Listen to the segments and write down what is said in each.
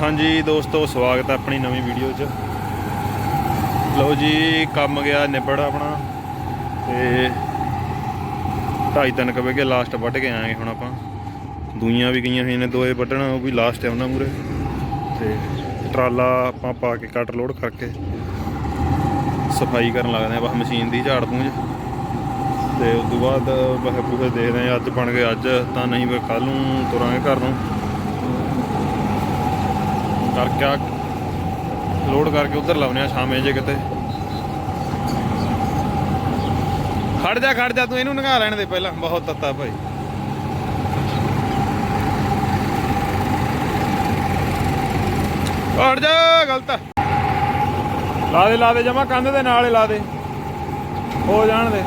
ਹਾਂਜੀ ਦੋਸਤੋ, ਸਵਾਗਤ ਹੈ ਆਪਣੀ ਨਵੀਂ ਵੀਡੀਓ 'ਚ। ਲਓ ਜੀ, ਕੰਮ ਗਿਆ ਨਿਬੜ ਆਪਣਾ ਤੇ ਢਾਈ ਤਿੰਨ ਕਵੇ ਵਜੇ ਲਾਸਟ ਵੱਢ ਕੇ ਆਏ ਹੁਣ ਆਪਾਂ। ਦੂਈਆਂ ਵੀ ਗਈਆਂ ਹੋਈਆਂ ਨੇ, ਦੋਏ ਵੱਢਣ, ਉਹ ਵੀ ਲਾਸਟ ਹੈ ਉਹਨਾਂ ਮੂਰੇ ਤੇ ਟਰਾਲਾ ਆਪਾਂ ਪਾ ਕੇ ਕੱਟ ਲੋਡ ਕਰਕੇ ਸਫ਼ਾਈ ਕਰਨ ਲੱਗਦੇ ਆ ਬਸ ਮਸ਼ੀਨ ਦੀ ਝਾੜ ਪੂੰਝ। ਤੇ ਉਸ ਤੋਂ ਬਾਅਦ ਬਸ ਪੂਰੇ ਦੇਖਦੇ ਆ ਅੱਜ ਬਣ ਗਏ ਅੱਜ, ਤਾਂ ਨਹੀਂ ਫਿਰ ਕੱਲ ਨੂੰ ਤੁਰਾਂਗੇ ਘਰ ਨੂੰ। ਕਰਕੇ ਆ। ਲੋਡ ਕਰਕੇ ਉਧਰ ਲਾਉਨੇ ਆ ਸ਼ਾਮੇ ਜੇ ਕਿਤੇ। ਖੜ ਜਾ ਖੜ ਜਾ, ਤੂੰ ਇਹਨੂੰ ਨਗਾ ਲੈਣ ਦੇ ਪਹਿਲਾਂ। ਬਹੁਤ ਤੱਤਾ ਭਾਈ। ਖੜ ਜਾ, ਗਲਤ ਲਾ ਦੇ ਲਾ ਦੇ, ਜਮਾ ਕੰਧ ਦੇ ਨਾਲ ਹੀ ਲਾ ਦੇ। ਹੋ ਜਾਣ ਦੇ।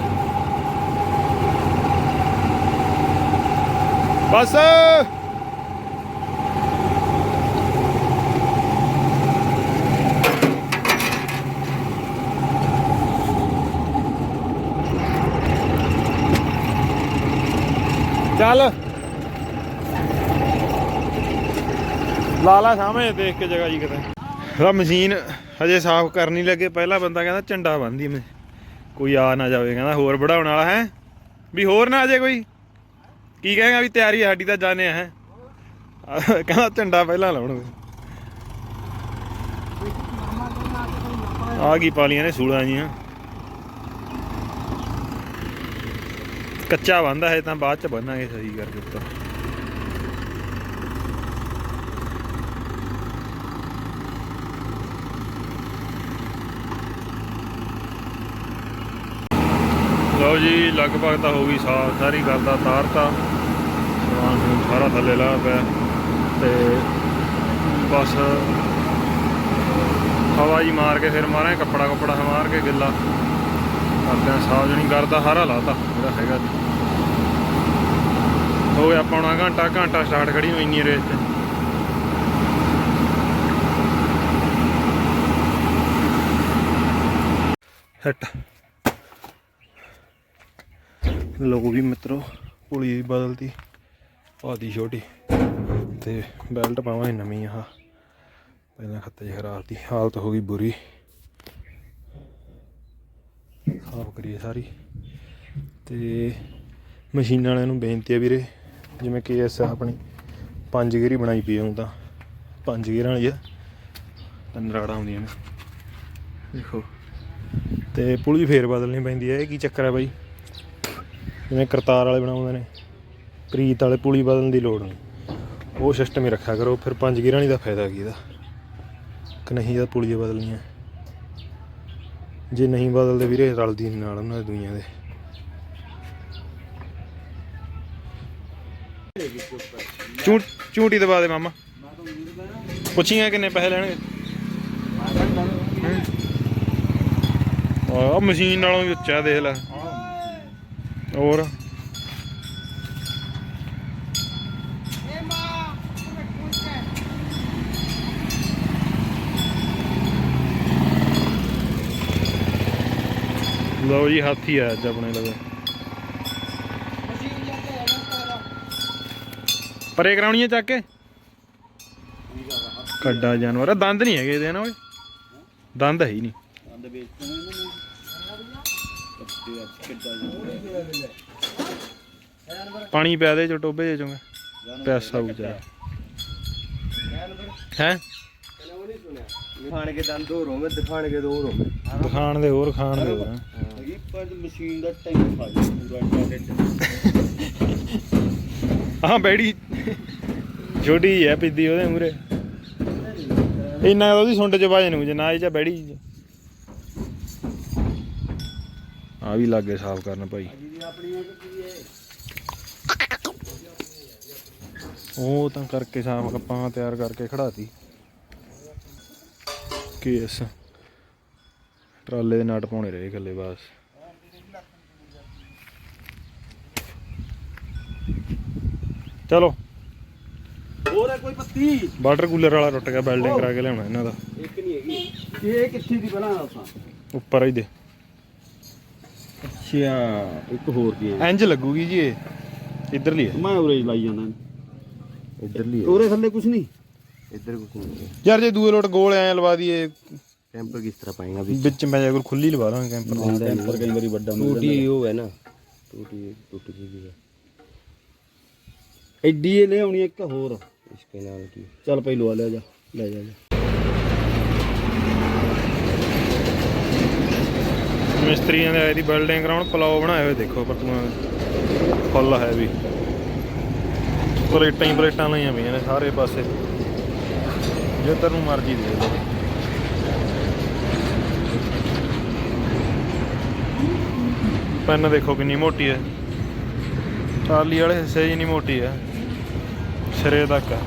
ਬਸ। ਚੱਲ। ਲਾ ਸਾਹਮਣੇ, ਦੇਖ ਕੇ ਜਗ੍ਹਾ ਜੀ ਕਿਤੇ। ਇਹਦਾ ਮਸ਼ੀਨ ਹਜੇ ਸਾਫ਼ ਕਰਨੀ ਲੱਗੇ। ਪਹਿਲਾ ਬੰਦਾ ਕਹਿੰਦਾ ਝੰਡਾ ਬੰਨਦੀ ਮੈਂ। ਕੋਈ ਆ ਨਾ ਜਾਵੇ, ਕਹਿੰਦਾ ਹੋਰ ਵੜਾਉਣ ਵਾਲਾ ਹੈ। ਵੀ ਹੋਰ ਨਾ ਆ ਜਾਏ ਕੋਈ। ਕੀ ਕਹੇਗਾ ਵੀ ਤਿਆਰੀ ਸਾਡੀ ਤਾਂ ਜਾਣੇ ਹੈ। ਕਹਿੰਦਾ ਝੰਡਾ ਪਹਿਲਾਂ ਲਾਉਣਗੇ ਆ ਗਈ ਪਾਲੀਆਂ ਨੇ ਸੂਲਾਂ ਜੀਆਂ। ਕੱਚਾ ਬੰਦਾ ਹੈ ਤਾਂ ਬਾਅਦ ਚ ਬੰਨਾਂਗੇ ਸਹੀ ਕਰਕੇ ਉੱਪਰ ਲਓ ਜੀ, ਲਗਭਗ ਤਾਂ ਹੋ ਗਈ ਸਾਫ਼ ਸਾਰੀ ਗੱਲ ਦਾ ਤਾਰਤਾ ਸਮਾਨ ਨੂੰ ਸਾਰਾ ਥੱਲੇ ਲਾ ਪਿਆ। ਤੇ ਬਸ ਹਵਾ ਜੀ ਮਾਰ ਕੇ ਫਿਰ ਮਾਰਾਂਗੇ ਕੱਪੜਾ ਕੱਪੜਾ ਮਾਰ ਕੇ ਗਿੱਲਾ। ਕਰਦੇ ਆ ਸਾਫ਼ ਜਣੀ ਕਰਦਾ ਹਾਰਾ ਲਾਤਾ, ਜਿਹੜਾ ਹੈਗਾ ਹੋ ਗਿਆ ਪੌਣਾ ਘੰਟਾ ਘੰਟਾ ਸਟਾਰਟ ਖੜੀ ਹੋਈ ਇੰਨੀ ਰੇਸ ਤੇ। ਹਿੱਟ ਲੋ ਵੀ ਮਿੱਤਰੋ, ਪੁਲੀ ਬਦਲਤੀ ਪਾਦੀ ਛੋਟੀ। ਤੇ ਬੈਲਟ ਪਾਵਾਂ ਨਵੀਂ ਆ ਪਹਿਲਾਂ ਖੱਤੇ ਖਰਾਬ ਦੀ ਹਾਲਤ ਹੋ ਗਈ ਬੁਰੀ। ਆਪ ਕਰੀਏ ਸਾਰੀ। ਤੇ ਮਸ਼ੀਨ ਵਾਲਿਆਂ ਨੂੰ ਬੇਨਤੀ ਹੈ ਵੀਰੇ, ਜਿਵੇਂ ਕਿ ਐਸ ਆਪਣੀ ਪੰਜ ਗੇਰੀ ਬਣਾਈ ਪਈ ਹੁਣ ਤਾਂ। ਪੰਜ ਗੇਰਾਂ ਵਾਲੀ ਆ। ਤਿੰਨ ਰਾੜਾਂ ਨੇ। ਦੇਖੋ। ਤੇ ਪੁਲੀ ਫੇਰ ਬਦਲਣੀ ਪੈਂਦੀ ਹੈ ਇਹ ਕੀ ਚੱਕਰ ਹੈ ਬਾਈ? ਜਿਵੇਂ ਕਰਤਾਰ ਵਾਲੇ ਬਣਾਉਂਦੇ ਨੇ। ਪ੍ਰੀਤ ਵਾਲੇ ਪੁਲੀ ਬਦਲਣ ਦੀ ਲੋੜ ਨਹੀਂ। ਉਹ ਸਿਸਟਮ ਹੀ ਰੱਖਿਆ ਕਰੋ। ਫਿਰ ਪੰਜ ਗੇਰਾਂ ਵਾਲੀ ਦਾ ਫਾਇਦਾ ਕੀ ਇਹਦਾ? ਕਿ ਨਹੀਂ ਜਦ ਪੁਲੀਆਂ ਬਦਲਣੀਆਂ। ਜੇ ਨਹੀਂ ਬਦਲਦੇ ਵੀਰੇ, ਰਲਦੀ ਨੀ ਨਾਲ ਉਹਨਾਂ ਦੇ ਦੁਨੀਆਂ ਦੇ। ਝੂਟ ਝੂਟੀ ਦਬਾ ਦੇ ਮਾਮਾ। ਪੁੱਛੀਆਂ ਕਿੰਨੇ ਪੈਸੇ ਲੈਣਗੇ? ਆ ਮਸ਼ੀਨ ਨਾਲੋਂ ਵੀ ਉੱਚਾ, ਦੇਖ ਲੈ। ਹੋਰ? ਲਓ ਜੀ ਹਾਥੀ ਆ ਅੱਜ ਆਪਣੇ ਲਵੇ। ਪਰੇ ਕਰਾਉਣੀਆਂ ਚੱਕ ਕੇ? ਕੱਡਾ ਜਾਨਵਰ ਆ ਦੰਦ ਨਹੀਂ ਹੈਗੇ ਇਹਦੇ ਨਾ ਓਏ। ਦੰਦ ਹੈ ਹੀ ਨਹੀਂ। ਪਾਣੀ ਪਿਆ ਦੇ ਜੋ ਟੋਬੇ ਜੇ ਚੋਂਗਾ ਪਿਆਸਾ ਉਜਾ ਹੈ? ਦਿਖਾਣ ਕੇ ਦੰਦ ਹੋਰ ਹੋਵੇ ਦਿਖਾਣ ਕੇ ਦੋ ਹੋਰ ਹੋਵੇ। ਦਿਖਾਣ ਦੇ ਹੋਰ ਖਾਣ ਦੇ ਹੋਰ। ਹੈਂ। ਪਰ ਮਸ਼ੀਨ ਦਾ ਟੈਂਕ ਖਾ ਜਾ ਪੂਰਾ ਟਾਡੇ ਚ ਆਹ ਬੈੜੀ। ਛੋਟੀ ਹੈ ਪਿੱਦੀ ਉਹਦੇ ਮੂਰੇ ਇੰਨਾ ਉਹਦੀ ਸੁੰਡ ਚ ਵਜਨ ਨੂੰ ਜੇ ਨਾ ਇਹ ਚ ਬੈੜੀ ਆ ਵੀ ਲੱਗੇ ਸਾਫ਼ ਕਰਨ ਭਾਈ। ਉਹ ਤਾਂ ਕਰਕੇ ਸਾਫ਼ ਕੱਪਾਂ ਤਿਆਰ ਕਰਕੇ ਖੜਾਤੀ। ਕੇਸ। ਟਰਾਲੇ ਦੇ ਨਟ ਪਾਉਣੇ ਰਹੇ ਗੱਲੇ ਬਸ। ਚਲੋ। ਹੋਰ ਹੈ ਕੋਈ ਪੱਤੀ? ਵਾਟਰ ਕੂਲਰ ਵਾਲਾ ਟੁੱਟ ਗਿਆ ਬਿਲਡਿੰਗ ਕਰਾ ਕੇ ਲਿਆਉਣਾ ਇਹਨਾਂ ਦਾ। ਇੱਕ ਨਹੀਂ ਹੈਗੀ। ਇਹ ਕਿੱਥੇ ਦੀ ਬਣਾ ਦੱਸਾਂ ਉੱਪਰ ਹੀ ਦੇ। ਅੱਛਾ ਇੱਕ ਹੋਰ ਕੀ ਹੈ। ਇੰਜ ਲੱਗੂਗੀ ਜੀ ਇਹ। ਇਧਰਲੀ ਹੈ। ਮੈਂ ਉਰੇ ਹੀ ਲਾਈ ਜਾਂਦਾ। ਇਧਰਲੀ ਉਰੇ ਥੱਲੇ ਕੁਝ ਨਹੀਂ? ਇੱਧਰ ਕੁਝ ਨਹੀਂ। ਯਾਰ ਜੇ ਦੂਏ ਲੋਟ ਗੋਲ ਐ ਲਵਾ ਦਈਏ ਕੈਂਪਰ ਕਿਸ ਤਰ੍ਹਾਂ ਪਾਏਗਾ ਵੀ ਵਿੱਚ ਮੈਂ ਜੇ ਖੁੱਲੀ ਲਵਾ ਦਾਂਗੇ ਕੈਂਪਰ। ਕੈਂਪਰ ਕਈ ਵਾਰੀ ਵੱਡਾ ਟੂਟੀ ਉਹ ਹੈ ਨਾ। ਟੂਟੀ ਟੁੱਟ ਗਈ ਹੈ। ਐਡੀ ਇਹ ਲਿਆਉਣੀ ਇੱਕ ਹੋਰ। ਇਸਕੇ ਨਾਲ ਕੀ? ਚੱਲ ਪਈ ਲਵਾ ਲਿਆ ਜਾ ਲੈ ਜਾ ਜਾ। ਮਿਸਤਰੀਆਂ ਦੇ ਆਏ ਦੀ ਬਿਲਡਿੰਗ ਕਰਾਉਣ ਪਲਾਓ ਬਣਾਏ ਹੋਏ ਦੇਖੋ ਪਰਤੂਆਂ ਫੁੱਲ ਹੈ ਵੀ। ਪਲੇਟਾਂ ਹੀ ਪਲੇਟਾਂ ਲਾਈਆਂ ਪਈਆਂ ਨੇ ਸਾਰੇ ਪਾਸੇ। ਜਿੱਧਰ ਨੂੰ ਮਰਜ਼ੀ ਦੇ ਲਓ ਪੈਨ ਦੇਖੋ ਕਿੰਨੀ ਮੋਟੀ ਹੈ। ਟਰਾਲੀ ਵਾਲੇ ਹਿੱਸੇ ਜਿੰਨੀ ਮੋਟੀ ਹੈ। ਸਿਰੇ ਤੱਕ। ਹੈ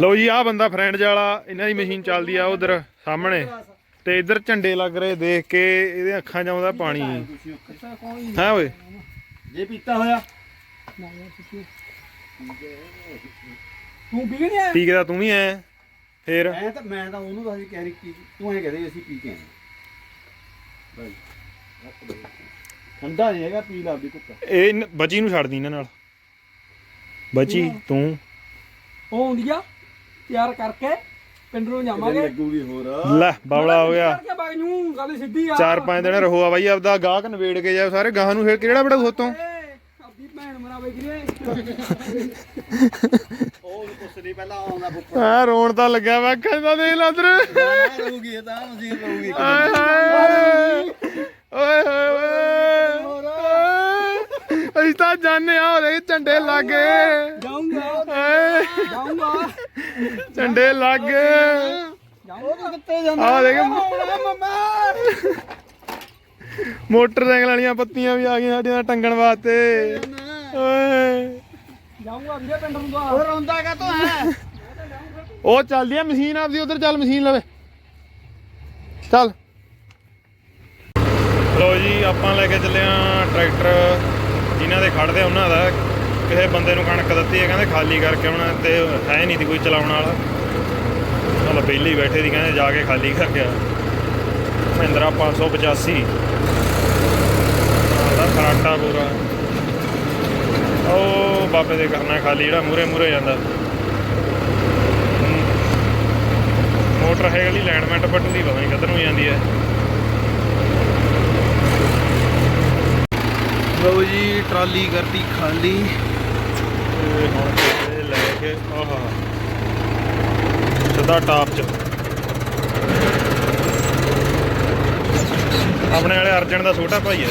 ਲਓ ਜੀ, ਆਹ ਬੰਦਾ ਫਰੈਂਡ ਵਾਲਾ, ਇਹਨਾਂ ਦੀ ਮਸ਼ੀਨ ਚੱਲਦੀ ਆ ਉਧਰ, ਸਾਹਮਣੇ। ਤੇ ਇੱਧਰ ਝੰਡੇ ਲੱਗ ਰਹੇ ਦੇਖ ਕੇ ਇਹਦੇ ਅੱਖਾਂ 'ਚ ਆਉਂਦਾ ਪਾਣੀ। ਹੈ ਓਏ? ਜੇ ਪੀਤਾ ਹੋਇਆ। ਤੂੰ ਪੀ ਨਹੀਂ ਆਇਆ? ਪੀ ਕੇ ਤਾਂ ਵੀ ਐ ਫੇਰ? ਮੈਂ ਤਾਂ ਮੈਂ ਤਾਂ ਉਹਨੂੰ ਦੱਸ ਕਹਿ ਰਹੀ ਕੀ ਤੂੰ ਐਂ ਕਹਦੇ ਅਸੀਂ ਪੀ ਕੇ ਆਏ। ਠੰਡਾ ਨਹੀਂ ਹੈਗਾ ਪੀ ਲਾ ਕੁੱਤਾ। ਇਹ ਬਚੀ ਨੂੰ ਛੱਡਦੀ ਇਹਨਾਂ ਨਾਲ। ਬਚੀ ਤੂੰ। ਉਹ ਆਉਂਦੀ ਆ ਤਿਆਰ ਕਰਕੇ। ਪਿੰਡ ਨੂੰ ਜਾਵਾਂਗੇ। ਲੱਗੂਗੀ ਹੋਰ। ਲੈ ਬਾਵਲਾ ਹੋ ਗਿਆ। ਕਰਕੇ ਬਾਗ ਨੂੰ ਗੱਲ ਸਿੱਧੀ ਆ। ਚਾਰ ਪੰਜ ਦਿਨ ਰਹੋ ਆ ਬਾਈ ਆਪਦਾ ਗਾਹਕ ਨਵੇੜ ਕੇ ਜਾ ਸਾਰੇ। ਗਾਹਾਂ ਨੂੰ ਫੇਰ ਕਿਹੜਾ ਬੜਾ ਹੋਤੋਂ ਏ, ਆਪਦੀ ਭੈਣ ਮਰਾਵੇ ਕਿਰੇ ਉਹ ਪੁੱਛਦੀ ਪਹਿਲਾਂ ਆਉਂਦਾ ਫੁੱਫੜ ਆ ਰੋਣ ਤਾਂ ਲੱਗਿਆ ਵਾ ਕਹਿੰਦਾ ਦੇਖ ਲੈ ਉਧਰ ਰਹੂਗੀ ਇਹ ਤਾਂ ਮਸ਼ੀਨ ਰਹੂਗੀ। ਆਏ ਹਾਏ ਓਏ ਹੋਏ ਓਏ। ਅਸੀਂ ਤਾਂ ਜਾਣੇ ਆ ਉਹਦੇ ਝੰਡੇ ਲੱਗੇ। ਜਾਊਂਗਾ। ਜਾਊਂਗਾ। ਝੰਡੇ ਲੱਗੇ ਜਾਊਂਗਾ ਕਿੱਥੇ ਜਾਂਦਾ ਆ ਦੇਖ। ਮਮਾ ਮੋਟਰਸਾਈਕਲ ਵਾਲੀਆਂ ਪੱਤੀਆਂ ਵੀ ਆ ਗਈਆਂ ਸਾਡੀਆਂ ਨਾਲ ਟੰਗਣ ਵਾਸਤੇ। ਓਏ ਜਾਊਂਗਾ ਵੀਰੇ ਪਿੰਡ ਨੂੰ ਤਾਂ ਹੋਰ ਆਉਂਦਾ ਕਾ ਤੂੰ ਹੈ? ਉਹ ਚੱਲਦੀ ਆ ਮਸ਼ੀਨ ਆਪਦੀ ਉਧਰ ਚੱਲ ਮਸ਼ੀਨ ਲਵੇ। ਚੱਲ। ਲੋ ਜੀ ਆਪਾਂ ਲੈ ਕੇ ਚੱਲੇ ਆ ਟਰੈਕਟਰ। ਜਿਨ੍ਹਾਂ ਦੇ ਖੜਦੇ ਉਹਨਾਂ ਦਾ। ਕਿਸੇ ਬੰਦੇ ਨੂੰ ਕਣਕ ਦਿੱਤੀ ਹੈ, ਕਹਿੰਦੇ ਖਾਲੀ ਕਰਕੇ ਆਉਣਾ ਤੇ ਹੈ ਨਹੀਂ ਸੀ ਕੋਈ ਚਲਾਉਣ ਵਾਲਾ। ਚਲ ਪਹਿਲੇ ਹੀ ਬੈਠੇ ਸੀ, ਕਹਿੰਦੇ ਜਾ ਕੇ ਖਾਲੀ ਕਰਕੇ ਆ। ਮਹਿੰਦਰਾ 585 ਦਾ ਫਰਾਟਾ ਪੂਰਾ। ਉਹ ਬਾਬੇ ਦੇ ਕਰਨਾ ਖਾਲੀ, ਜਿਹੜਾ ਮੂਰੇ ਮੂਰੇ ਜਾਂਦਾ। ਮੋਟਰ ਹੈਗਾ ਲਈ ਲੈਂਡਮੈਂਟ ਪੱਟੂ ਦੀ ਪਤਾ ਨਹੀਂ ਕਿੱਧਰ ਨੂੰ ਜਾਂਦੀ ਹੈ। ਲਓ ਜੀ, ਟਰਾਲੀ ਕਰਤੀ ਖਾਲੀ। ਤੇ ਹੁਣ ਇਹ ਲੈ ਕੇ, ਆਹਾ। ਸਿੱਧਾ ਟਾਪ ਚ। ਆਪਣੇ ਵਾਲੇ ਅਰਜਨ ਦਾ ਛੋਟਾ ਭਾਈ ਹੈ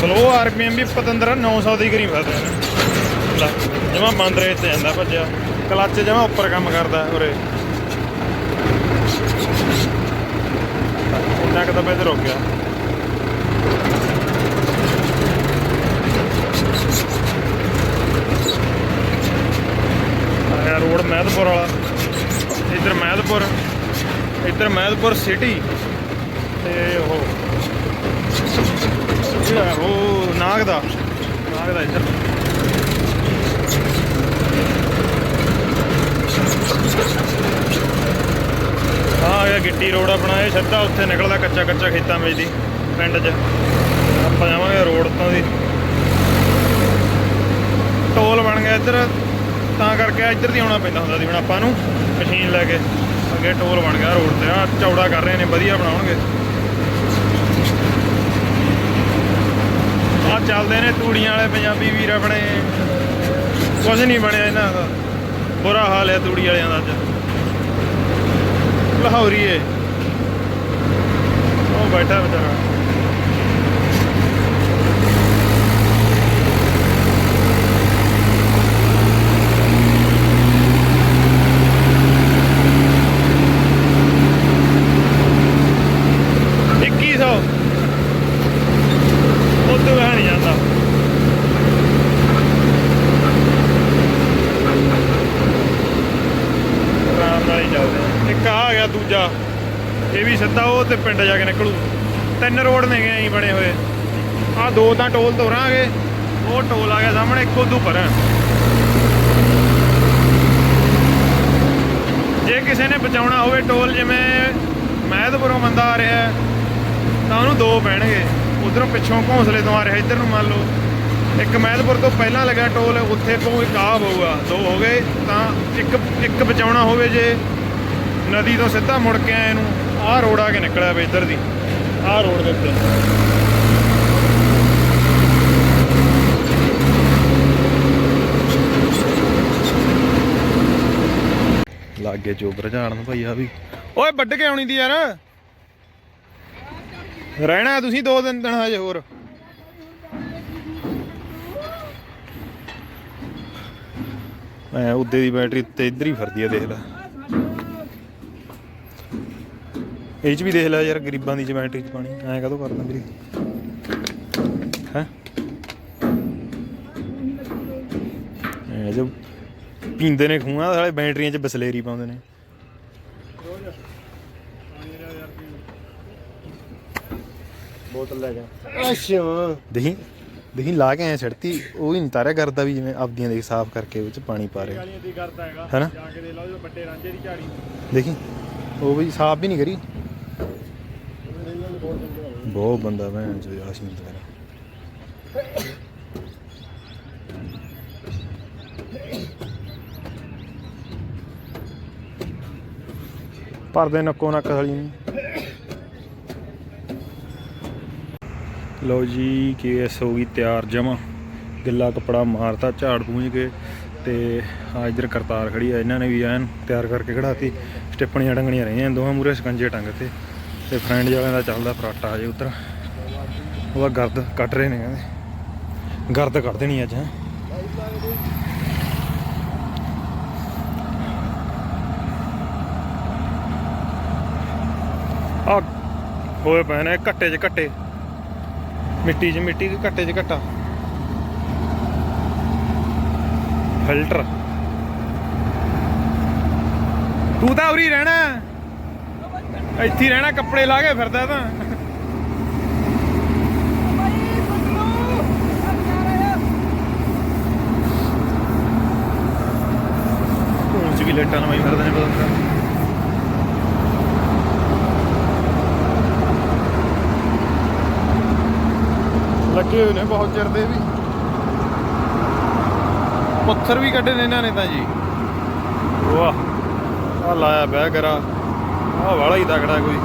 ਸਲੋ ਆਰਪੀਐਮ ਵੀ ਪਤੰਦਰ 900 ਦੀ ਕਰੀ ਫਿਰਦਾ ਜਮਾ ਬੰਦ ਰੇਤ ਤੇ ਜਾਂਦਾ ਭੱਜਿਆ। ਕਲੱਚ ਜਮਾ ਉੱਪਰ ਕੰਮ ਕਰਦਾ ਉਰੇ। ਇੰਨਾ ਕੁ ਦਬੇ ਤੇ ਰੁਕ ਗਿਆ। ਆਇਆ ਰੋਡ ਮਹਿਦਪੁਰ ਵਾਲਾ। ਇੱਧਰ ਮਹਿਦਪੁਰ ਇੱਧਰ ਮਹਿਦਪੁਰ ਸਿਟੀ ਤੇ ਉਹ ਉਹ ਨਾਗ ਦਾ। ਨਾਗ ਦਾ ਇੱਧਰ ਆ ਆ ਗਿਆ ਗਿੱਟੀ ਰੋਡ ਆਪਣਾ, ਇਹ ਸਿੱਧਾ ਉੱਥੇ ਨਿਕਲਦਾ ਕੱਚਾ ਕੱਚਾ ਖੇਤਾਂ ਵਿੱਚ ਦੀ, ਪਿੰਡ 'ਚ। ਆਪਾਂ ਜਾਵਾਂਗੇ ਰੋਡ ਤੋਂ ਦੀ। ਟੋਲ ਬਣ ਗਿਆ ਇੱਧਰ, ਤਾਂ ਕਰਕੇ ਇੱਧਰ ਦੀ ਆਉਣਾ ਪੈਂਦਾ ਹੁੰਦਾ ਸੀ ਹੁਣ ਆਪਾਂ ਨੂੰ, ਮਸ਼ੀਨ ਲੈ ਕੇ। ਅੱਗੇ ਟੋਲ ਬਣ ਗਿਆ ਰੋਡ ਤੇ ਆ ਚੌੜਾ ਕਰ ਰਹੇ ਨੇ, ਵਧੀਆ ਬਣਾਉਣਗੇ। ਆ ਚੱਲਦੇ ਨੇ ਤੂੜੀਆਂ ਵਾਲੇ ਪੰਜਾਬੀ ਵੀਰ ਆਪਣੇ। ਕੁਝ ਨਹੀਂ ਬਣਿਆ ਇਹਨਾਂ ਦਾ। ਬੁਰਾ ਹਾਲ ਹੈ ਤੂੜੀ ਵਾਲਿਆਂ ਦਾ ਅੱਜ। ਲਾਹੌਰੀ ਹੈ ਉਹ ਬੈਠਾ ਵਿਚਾਰਾ ਇੱਕੀ ਸੌ ਉਦੋਂ ਹੈ ਨਹੀਂ ਜਾਂਦਾ ਇਹ ਵੀ ਸਿੱਧਾ ਉਹ ਤੇ ਪਿੰਡ ਜਾ ਕੇ ਨਿਕਲੂ। ਤਿੰਨ ਰੋਡ ਨੇ ਗਏ ਐਂ ਬਣੇ ਹੋਏ। ਆ ਦੋ ਤਾਂ ਟੋਲ ਤੋਰਾਂਗੇ। ਉਹ ਟੋਲ ਆ ਗਿਆ ਸਾਹਮਣੇ, ਇੱਕੋ ਉਦੋਂ ਪਰ ਜੇ ਕਿਸੇ ਨੇ ਬਚਾਉਣਾ ਹੋਵੇ ਟੋਲ, ਜਿਵੇਂ ਮਹਿਦਪੁਰੋਂ ਬੰਦਾ ਆ ਰਿਹਾ, ਤਾਂ ਉਹਨੂੰ ਦੋ ਪੈਣਗੇ। ਉਧਰੋਂ ਪਿੱਛੋਂ ਘੋਂਸਲੇ ਤੋਂ ਆ ਰਿਹਾ, ਇੱਧਰ ਨੂੰ ਮੰਨ ਲਓ। ਇੱਕ ਮਹਿਦਪੁਰ ਤੋਂ ਪਹਿਲਾਂ ਲੱਗਾ ਟੋਲ, ਉੱਥੇ ਤੋਂ ਇੱਕ ਆਹ ਹੋਊਗਾ, ਦੋ ਹੋ ਗਏ। ਤਾਂ ਇੱਕ ਇੱਕ ਬਚਾਉਣਾ ਹੋਵੇ ਜੇ, ਨਦੀ ਤੋਂ ਸਿੱਧਾ ਮੁੜ ਕੇ ਆਏ ਨੂੰ ਆਹ ਰੋਡ ਆ ਕੇ ਨਿਕਲਿਆ ਵੇ ਇੱਧਰ ਦੀ। ਆਹ ਰੋਡ ਦੇ ਉੱਤੇ। ਲਾਗੇ ਚੋਬਰ ਝਾੜਨ ਭਾਈ ਆ ਵੀ। ਓਏ ਵੱਢ ਕੇ ਆਉਣੀ ਦੀ ਯਾਰ। ਰਹਿਣਾ ਤੁਸੀਂ ਦੋ ਦਿਨ ਦਿਨ ਹਜੇ ਹੋਰ। ਐ ਉੱਦੇ ਦੀ ਬੈਟਰੀ ਤੇ ਇੱਧਰ ਹੀ ਫਿਰਦੀ ਆ ਦੇਖ ਲੈ ਇਹ ਚ ਵੀ ਦੇਖ ਲੈ ਯਾਰ ਗਰੀਬਾਂ ਦੀ ਚ ਬੈਟਰੀ ਚ ਪਾਣੀ ਐ ਕਦੋਂ ਕਰਦਾ ਵੀਰੇ? ਹੈ? ਐ ਜੋ ਪੀਂਦੇ ਨੇ ਖੂਹਾਂ ਸਾਲੇ ਬੈਟਰੀਆਂ ਚ ਬਸਲੇਰੀ ਪਾਉਂਦੇ ਨੇ। ਬੋਤਲ ਲੈ ਜਾ ਅੱਛਾ। ਦੇਖੀ ਦੇਖੀ ਲਾ ਕੇ ਐ ਛੜਤੀ ਉਹ ਹੀ ਨਹੀਂ ਤਾਰਿਆ ਕਰਦਾ ਵੀ ਜਿਵੇਂ ਆਪਦੀਆਂ ਦੇ ਸਾਫ਼ ਕਰਕੇ ਵਿੱਚ ਪਾਣੀ ਪਾ ਰਿਹਾ। ਦੀ ਕਰਦਾ ਹੈਗਾ। ਹੈਨਾ? ਜਾ ਕੇ ਦੇ ਲਓ ਜੋ ਵੱਡੇ ਰਾਂਝੇ ਦੀ ਝਾੜੀ। ਦੇਖੀ ਉਹ ਵੀ ਸਾਫ਼ ਵੀ ਨਹੀਂ ਕਰੀ। ਬਹੁਤ ਬੰਦਾ ਭੈਣ ਚੋ ਆਸ਼ੀਨ ਤੇਰਾ ਪਰਦੇ ਨੱਕੋ ਨੱਕ ਹਲੀ ਨੂੰ। ਲਓ ਜੀ ਕੇਸ ਹੋ ਗਈ ਤਿਆਰ ਜਮਾ ਗਿੱਲਾ ਕਪੜਾ ਮਾਰਤਾ, ਝਾੜ ਪੂੰਝ ਕੇ ਤੇ ਆ ਇਧਰ ਕਰਤਾਰ ਖੜੀ ਆ। ਇਹਨਾਂ ਨੇ ਵੀ ਐਨ ਤਿਆਰ ਕਰਕੇ ਖੜਾਤੀ ਸਟਿੱਪਣੀਆਂ ਡੰਗਣੀਆਂ ਰਹੀਆਂ ਦੋਹਾਂ ਮੂਰੇ ਸਕੰਜੇ ਟੰਗ ਤੇ। ਤੇ ਫਰੈਂਡ ਵਾਲਿਆਂ ਦਾ ਚੱਲਦਾ ਫਰਾਟਾ ਅਜੇ ਉਧਰ। ਉਹਦਾ ਗਰਦ ਕੱਟ ਰਹੇ ਨੇ ਕਹਿੰਦੇ। ਗਰਦ ਕੱਢ ਦੇਣੀ ਅੱਜ, ਹੈਂ। ਆ ਹੋਏ ਪਏ ਨੇ ਘੱਟੇ 'ਚ ਘੱਟੇ। ਮਿੱਟੀ 'ਚ ਮਿੱਟੀ ਦੇ ਘੱਟੇ 'ਚ ਘੱਟਾ। ਫਿਲਟਰ। ਤੂੰ ਤਾਂ ਉਰੀ ਰਹਿਣਾ। ਇੱਥੇ ਰਹਿਣਾ ਕੱਪੜੇ ਲਾ ਕੇ ਫਿਰਦਾ ਤਾਂ। ਲੇਟਾਂ ਨਵਾਈ ਫਿਰਦੇ ਨੇ ਪਤਾ ਨੀ। ਲੱਗੇ ਹੋਏ ਨੇ ਬਹੁਤ ਚਿਰ ਦੇ ਵੀ। ਪੱਥਰ ਵੀ ਕੱਢੇ ਨੇ ਇਹਨਾਂ ਨੇ ਤਾਂ ਜੀ। ਵਾਹ ਆ ਲਾਇਆ ਬਹਿ ਕਰਾ। ਆ ਵਾਲਾ ਹੀ ਤਕੜਾ ਕੋਈ।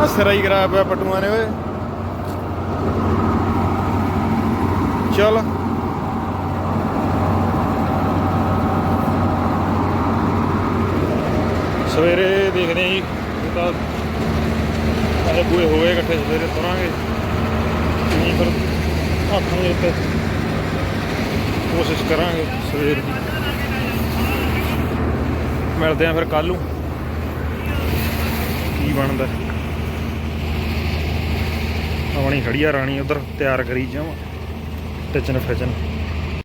ਆ ਸਿਰਾ ਹੀ ਕਰਾਇਆ ਪਿਆ ਪਟੂਆਂ ਨੇ, ਓਏ। ਚੱਲ। ਸਵੇਰੇ ਦੇਖਦੇ ਆਂ ਜੀ ਤਾਂ ਸਾਰੇ ਬੂਏ ਹੋ ਗਏ ਇਕੱਠੇ ਸਵੇਰੇ ਤੁਰਾਂਗੇ। ਨਹੀਂ ਫਿਰ ਹੱਥ ਨੂੰ ਇੱਥੇ ਕੋਸ਼ਿਸ਼ ਕਰਾਂਗੇ ਸਵੇਰ ਦੀ। ਮਿਲਦੇ ਆ ਫਿਰ ਕੱਲ ਨੂੰ। ਕੀ ਬਣਦਾ? ਆਵਣੀ ਖੜੀ ਆ ਰਾਣੀ ਉਧਰ, ਤਿਆਰ ਕਰੀ ਜਾਵਾਂ। ਟਿਚਨ ਫਿਚਨ।